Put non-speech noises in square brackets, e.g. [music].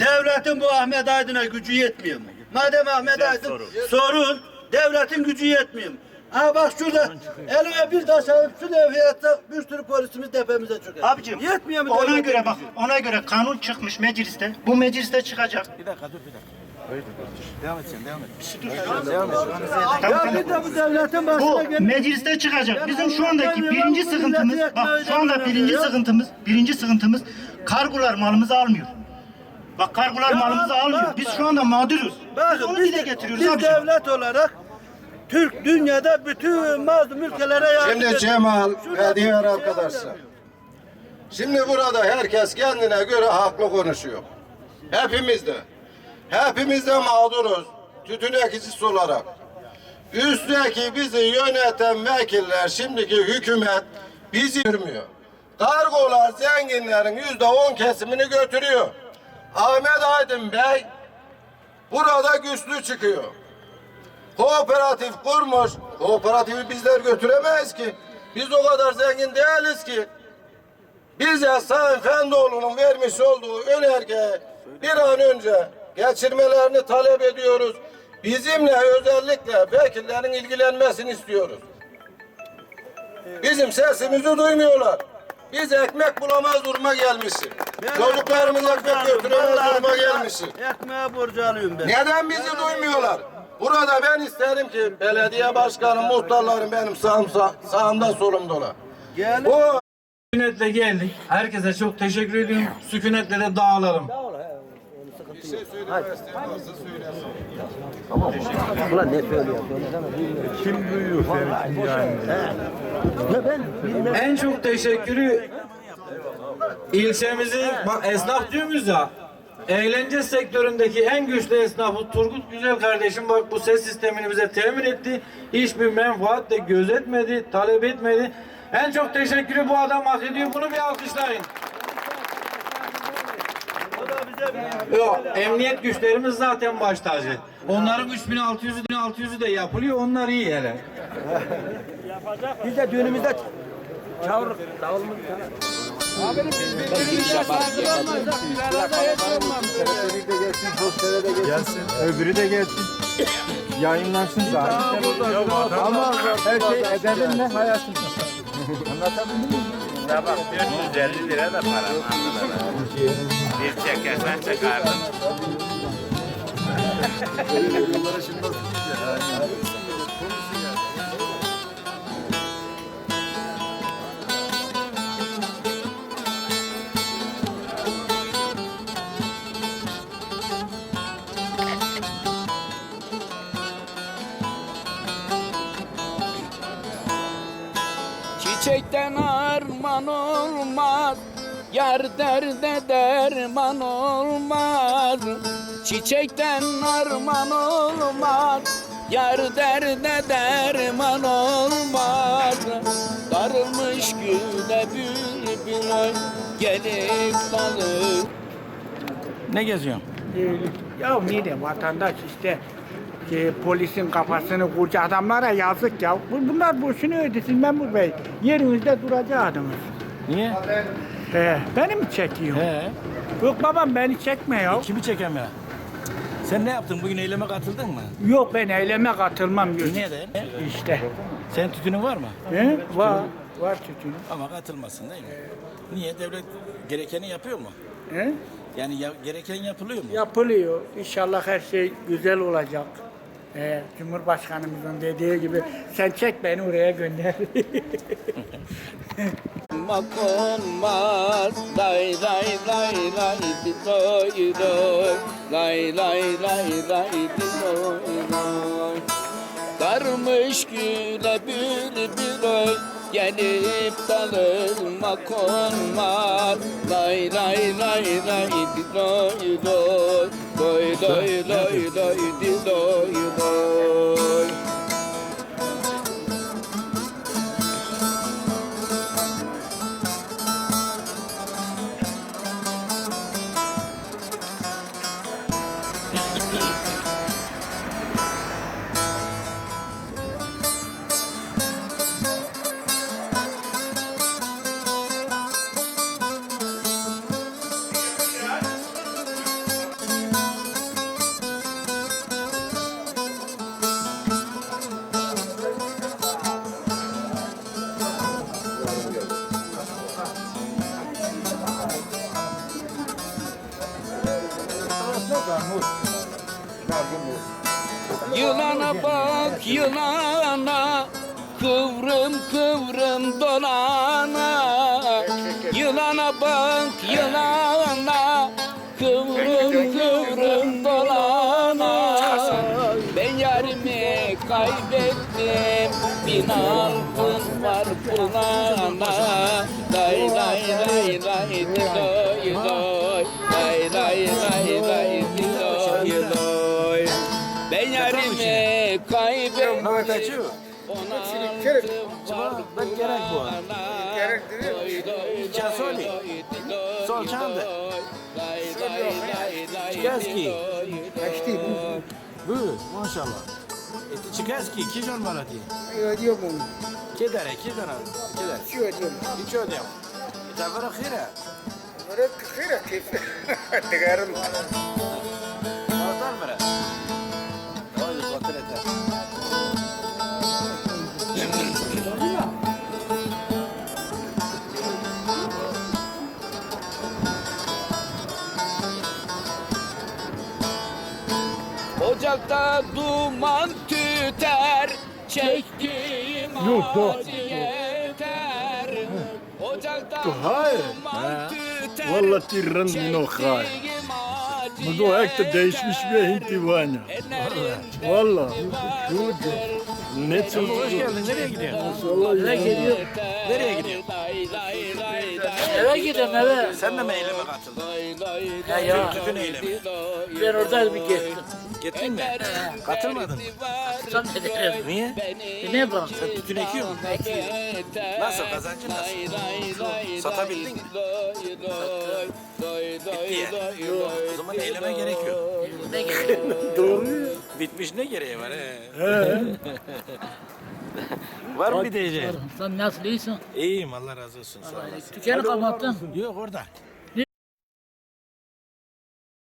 Devletin bu Ahmet Aydın'a gücü yetmiyor mu? Madem Ahmet Aydın sorun. devletin gücü yetmiyor mu? Ha bak şurada eline bir taş alıp şu levhiyette bir sürü polisimiz tepemize çöker. Abicim yetmiyor mu? ona devletin göre bak gücü? ona göre kanun çıkmış mecliste. Bu mecliste çıkacak. Ya bir de bu devletin başına Bu mecliste çıkacak. Bizim şu andaki birinci sıkıntımız bak şu anda birinci sıkıntımız birinci sıkıntımız kargolar malımızı almıyor. Bak kargolar Ya malımızı bak, almıyor. bak, Biz bak. şu anda mağduruz. Biz Bakın onu biz, dile getiriyoruz biz abicim. devlet olarak Türk dünyada bütün mazlum ülkelere yardım Şimdi. Cemal ve diğer şey arkadaşlar. Şimdi burada herkes kendine göre haklı konuşuyor. Hepimiz de. Hepimiz de mağduruz. Tütün ekicisi olarak. Üstteki bizi yöneten vekiller, şimdiki hükümet bizi görmüyor. Kargolar zenginlerin yüzde on kesimini götürüyor. Ahmet Aydın Bey burada güçlü çıkıyor. Kooperatif kurmuş. Kooperatifi bizler götüremeyiz ki. Biz o kadar zengin değiliz ki. Bize Sayın Fendoğlu'nun vermiş olduğu önerge bir an önce geçirmelerini talep ediyoruz. Bizimle özellikle vekillerin ilgilenmesini istiyoruz. Bizim sesimizi duymuyorlar. Biz ekmek bulamaz duruma gelmişiz. Çocuklarımız ekmek götüremez duruma gelmişiz. Ekmeğe borcu alıyorum ben. Neden bizi duymuyorlar? Burada ben isterim ki belediye başkanı, muhtarlarım benim sağım, sağ, sağımda solumdalar. Gelin. Bu Sükunetle geldik. Herkese çok teşekkür ediyorum. Sükunetle de dağılalım. En çok teşekkürü ilçemizin bak esnaf diyoruz ya eğlence sektöründeki en güçlü esnafı Turgut Güzel kardeşim bak bu ses sistemini bize temin etti. Hiçbir menfaat de gözetmedi, talep etmedi. En çok teşekkürü bu adam hak ediyor. Bunu bir alkışlayın. O da bize bir Yok, emniyet güçlerimiz zaten baş tacı. Onların 3600'ü 1600'ü de yapılıyor. Onlar iyi hele. Biz de düğünümüzde çavur dağılmış. Gelsin. Öbürü de gelsin. Yayınlansın da. Ama her şey edebinle hayatın. Anlatabildim mi? Sabah 450 lira da para Bir çekersen çıkardın. Çiçekten arman olmaz Yar derde derman olmaz Çiçekten arman olmaz Yar derde derman olmaz Darılmış güle bülbül Gelip dalı Ne geziyorsun? Ya ne vatandaş işte e, polisin kafasını kurca adamlara yazık ya. Bu- Bunlar boşuna ödesin memur bey. Yerinizde duracaksınız. Niye? He, beni mi çekiyor? He. Yok babam beni çekme ya. Kimi çekemiyor? Sen ne yaptın? Bugün eyleme katıldın mı? Yok ben eyleme katılmam diyor. Neden? İşte. Sen tütünün var mı? He? Var. Var tütün. Ama katılmasın değil mi? Niye? Devlet gerekeni yapıyor mu? He? Yani ya- gereken yapılıyor mu? Yapılıyor. İnşallah her şey güzel olacak. He, Cumhurbaşkanımızın dediği gibi sen çek beni oraya gönder. [laughs] konmaz Lay lay lay lay di doy Lay lay lay lay di doy Darmış güle bülbül oy Gelip dalıma konmaz Lay lay lay lay di doy doy Doy doy doy doy Yılana bak yılana Kıvrım kıvrım dolana. Yılana bak yılana Kıvrım kıvrım dolana. Ben yarimi kaybettim Bin altın var kulağına kaybettim Ona altın var kulağına Çasoli. Sol çandı. Çigaski. Bu maşallah. Çigaski kijon balati. Ödüyorum. Kedere, kedere. Kedere. Şu ödüyorum. Hiç ödeyim. Tavara khira. Bırak kıra keyif. Tıkarım. Dağda duman tüter Çektiğim acı yeter Ocakta Hayır. duman tüter Vallahi tirren no hayır. Çektiğim acı Bu da hakta değişmiş bir yeter. Hint divanı. Ellerimde Vallahi. Ne Hoş çılgın. geldin. Nereye gidiyorsun? Eve geliyor. Nereye gidiyorsun? Lay Eve gidiyorum eve. Sen de mi eyleme katıldın? Ya ya. Tütün eylemi. Ben orada bir geçtim. Gittin mi? Katılmadın mı? Sen ne derim? Niye? E ne bak? Sen tütün ekiyor musun? Nasıl kazancın nasıl? Satabildin mi? Bitti ya. O zaman eyleme gerek yok. Ne geçtim? Doğru. Bitmiş ne gereği var he? var mı bir diyeceğin? Sen nasıl iyisin? İyiyim Allah razı olsun sağ olasın. Dükkanı kapattın. Yok orada.